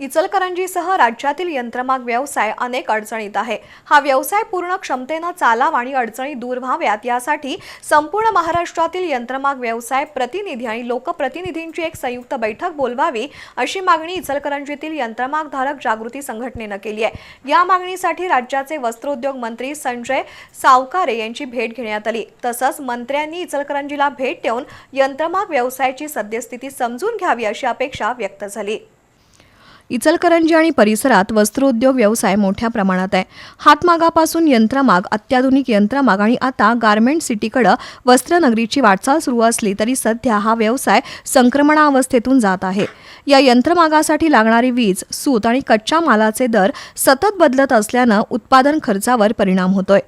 इचलकरंजीसह राज्यातील यंत्रमाग व्यवसाय अनेक अडचणीत आहे. हा व्यवसाय पूर्ण क्षमतेनं चालाव आणि अडचणी दूर व्हाव्यात यासाठी संपूर्ण महाराष्ट्रातील यंत्रमाग व्यवसाय प्रतिनिधी आणि लोकप्रतिनिधींची एक संयुक्त बैठक बोलवावी अशी मागणी इचलकरंजीतील यंत्रमागधारक जागृती संघटनेनं केली आहे. या मागणीसाठी राज्याचे वस्त्रोद्योग मंत्री संजय सावकारे यांची भेट घेण्यात आली. तसंच मंत्र्यांनी इचलकरंजीला भेट देऊन यंत्रमाग व्यवसायाची सद्यस्थिती समजून घ्यावी अशी अपेक्षा व्यक्त झाली. इचलकरंजी आणि परिसरात वस्त्रोद्योग व्यवसाय मोठ्या प्रमाणात आहे. हातमागापासून यंत्रमाग अत्याधुनिक यंत्रमाग आणि आता गारमेंट सिटीकडं वस्त्रनगरीची वाटचाल सुरू असली तरी सध्या हा व्यवसाय संक्रमणावस्थेतून जात आहे. या यंत्रमागासाठी लागणारी वीज सूत आणि कच्च्या मालाचे दर सतत बदलत असल्यानं उत्पादन खर्चावर परिणाम होतोय.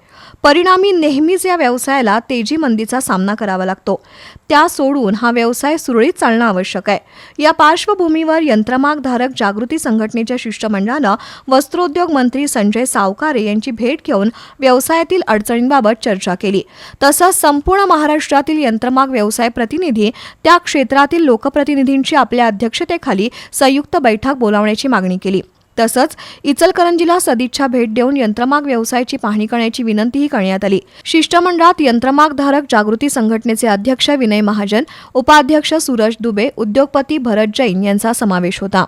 परिणामी नेहमीच या व्यवसायाला तेजी मंदीचा सामना करावा लागतो. त्या सोडून हा व्यवसाय सुरळीत चालणं आवश्यक आहे. या पार्श्वभूमीवर यंत्रमागधारक जागृती संघटनेच्या शिष्टमंडळानं वस्त्रोद्योग मंत्री संजय सावकारे यांची भेट घेऊन व्यवसायातील अडचणींबाबत चर्चा केली. तसंच संपूर्ण महाराष्ट्रातील यंत्रमाग व्यवसाय प्रतिनिधी त्या क्षेत्रातील लोकप्रतिनिधींची आपल्या अध्यक्षतेखाली संयुक्त बैठक बोलावण्याची मागणी केली. तसंच इचलकरंजीला सदिच्छा भेट देऊन यंत्रमाग व्यवसायाची पाहणी करण्याची विनंतीही करण्यात आली. शिष्टमंडळात यंत्रमागधारक जागृती संघटनेचे अध्यक्ष विनय महाजन उपाध्यक्ष सूरज दुबे उद्योगपती भरत जैन यांचा समावेश होता.